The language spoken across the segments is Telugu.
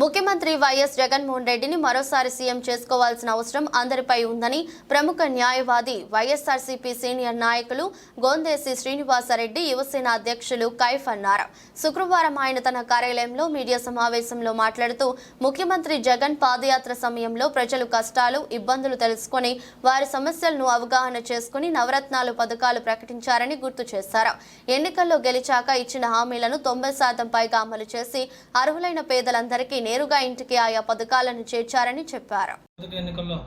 ముఖ్యమంత్రి వైఎస్ జగన్మోహన్ రెడ్డిని మరోసారి సీఎం చేసుకోవాల్సిన అవసరం అందరిపై ఉందని ప్రముఖ న్యాయవాది వైఎస్ఆర్సీపీ సీనియర్ నాయకులు గోందేసి శ్రీనివాసరెడ్డి యువసేన అధ్యక్షులు కైఫ్ అన్నారు. శుక్రవారం ఆయన తన కార్యాలయంలో మీడియా సమావేశంలో మాట్లాడుతూ ముఖ్యమంత్రి జగన్ పాదయాత్ర సమయంలో ప్రజలు కష్టాలు ఇబ్బందులు తెలుసుకొని వారి సమస్యలను అవగాహన చేసుకుని నవరత్నాలు పథకాలు ప్రకటించారని గుర్తు చేశారు. ఎన్నికల్లో గెలిచాక ఇచ్చిన హామీలను తొంభై శాతం పైగా అమలు చేసి అర్హులైన పేదలందరికీ నేరుగా ఇంటికి ఆయా పథకాలను చేర్చారని చెప్పారు. ఎన్నికల్లో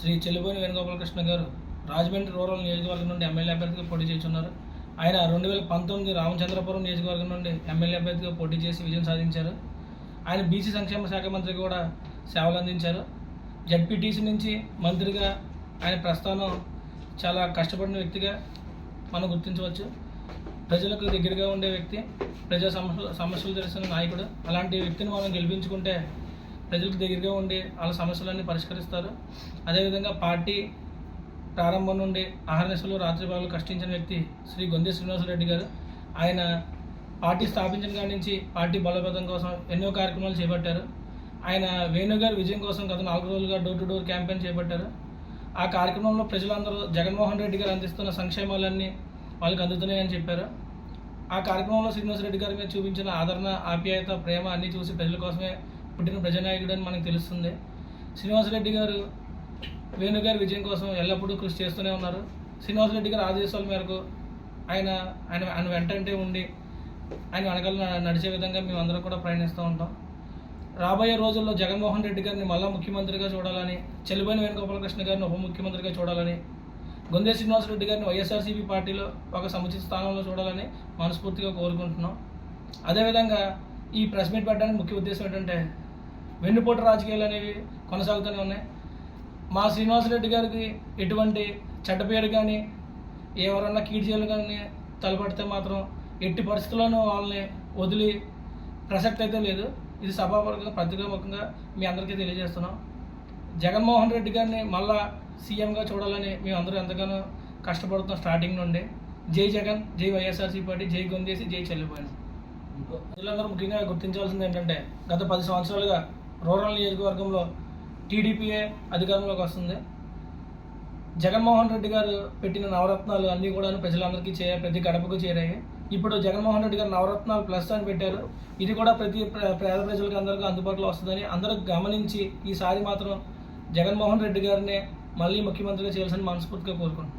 శ్రీ చెల్లిబోని వేణుగోపాలకృష్ణ గారు రాజమండ్రి రూరల్ నియోజకవర్గం నుండి ఎమ్మెల్యే అభ్యర్థిగా పోటీ చేస్తున్నారు ఆయన రెండు వేల పంతొమ్మిది రామచంద్రపురం నియోజకవర్గం నుండి ఎమ్మెల్యే అభ్యర్థిగా పోటీ చేసి విజయం సాధించారు. ఆయన బీసీ సంక్షేమ శాఖ మంత్రి కూడా సేవలు అందించారు. జడ్పీటీసీ నుంచి మంత్రిగా ఆయన ప్రస్థానం చాలా కష్టపడిన వ్యక్తిగా మనం గుర్తించవచ్చు. ప్రజలకు దగ్గరగా ఉండే వ్యక్తి ప్రజా సమస్యలు సమస్యలు తెలిసిన నాయకుడు అలాంటి వ్యక్తిని మనం గెలిపించుకుంటే ప్రజలకు దగ్గరగా ఉండి వాళ్ళ సమస్యలన్నీ పరిష్కరిస్తారు. అదేవిధంగా పార్టీ ప్రారంభం నుండి ఆహర్నిశలు రాత్రి భాగాలు కష్టించిన వ్యక్తి శ్రీ గొంది శ్రీనివాసరెడ్డి గారు ఆయన పార్టీ స్థాపించిన కాడి నుంచి పార్టీ బలోపేతం కోసం ఎన్నో కార్యక్రమాలు చేపట్టారు. ఆయన వేణుగారి విజయం కోసం గత నాలుగు రోజులుగా డోర్ టు డోర్ క్యాంపెయిన్ చేపట్టారు. ఆ కార్యక్రమంలో ప్రజలందరూ జగన్మోహన్ రెడ్డి గారు అందిస్తున్న సంక్షేమాలన్నీ వాళ్ళకి అందుతున్నాయని చెప్పారు. ఆ కార్యక్రమంలో శ్రీనివాసరెడ్డి గారి మీద చూపించిన ఆదరణ ఆప్యాయత ప్రేమ అన్నీ చూసి ప్రజల కోసమే పుట్టిన ప్రజానాయకుడు అని మనకు తెలుస్తుంది. శ్రీనివాసరెడ్డి గారు వేణుగారి విజయం కోసం ఎల్లప్పుడూ కృషి చేస్తూనే ఉన్నారు. శ్రీనివాసరెడ్డి గారి ఆదేశాల మేరకు ఆయన ఆయన ఆయన వెంటంటే ఉండి ఆయన వెనకాల న- నడిచే విధంగా మేము అందరం కూడా ప్రయాణిస్తూ ఉంటాం. రాబోయే రోజుల్లో జగన్మోహన్ రెడ్డి గారిని మళ్ళా ముఖ్యమంత్రిగా చూడాలని చెల్లిపోయిన వేణుగోపాలకృష్ణ గారిని ఉప ముఖ్యమంత్రిగా చూడాలని గొందే శ్రీనివాసరెడ్డి గారిని వైఎస్ఆర్సీపీ పార్టీలో ఒక సముచిత స్థానంలో చూడాలని మనస్ఫూర్తిగా కోరుకుంటున్నాం. అదేవిధంగా ఈ ప్రెస్ మీట్ పెట్టడానికి ముఖ్య ఉద్దేశం ఏంటంటే వెన్నుపోటు రాజకీయాలు అనేవి కొనసాగుతూనే ఉన్నాయి. మా శ్రీనివాసరెడ్డి గారికి ఎటువంటి చెడ్డపేరు కానీ ఎవరన్నా కీడ్చీలు కానీ తలపడితే మాత్రం ఎట్టి పరిస్థితుల్లోనూ వాళ్ళని వదిలి ప్రసక్తి అయితే లేదు. ఇది సభాపరంగా పత్రికాముఖంగా మీ అందరికీ తెలియజేస్తున్నాం. జగన్మోహన్ రెడ్డి గారిని మళ్ళా సీఎంగా చూడాలని మేము అందరూ ఎంతగానో కష్టపడుతున్నాం స్టార్టింగ్ నుండి. జై జగన్ జై వైఎస్ఆర్సీ పార్టీ జై గొంతేసి జై చెల్లిపోయాను ప్రజలందరూ ముఖ్యంగా గుర్తించాల్సింది ఏంటంటే గత పది సంవత్సరాలుగా రూరల్ నియోజకవర్గంలో టీడీపీఏ అధికారంలోకి వస్తుంది. జగన్మోహన్ రెడ్డి గారు పెట్టిన నవరత్నాలు అన్నీ కూడా ప్రజలందరికీ చే ప్రతి గడపకు చేరాయి. ఇప్పుడు జగన్మోహన్ రెడ్డి గారు నవరత్నాలు ప్లస్ అని పెట్టారు. ఇది కూడా ప్రతి పేద ప్రజలకు అందరికీ అందుబాటులో వస్తుందని అందరూ గమనించి ఈసారి మాత్రం జగన్మోహన్ రెడ్డి గారిని మళ్ళీ ముఖ్యమంత్రిగా చేయాల్సిన మనస్ఫూర్తిగా కోరుకుంటున్నాను.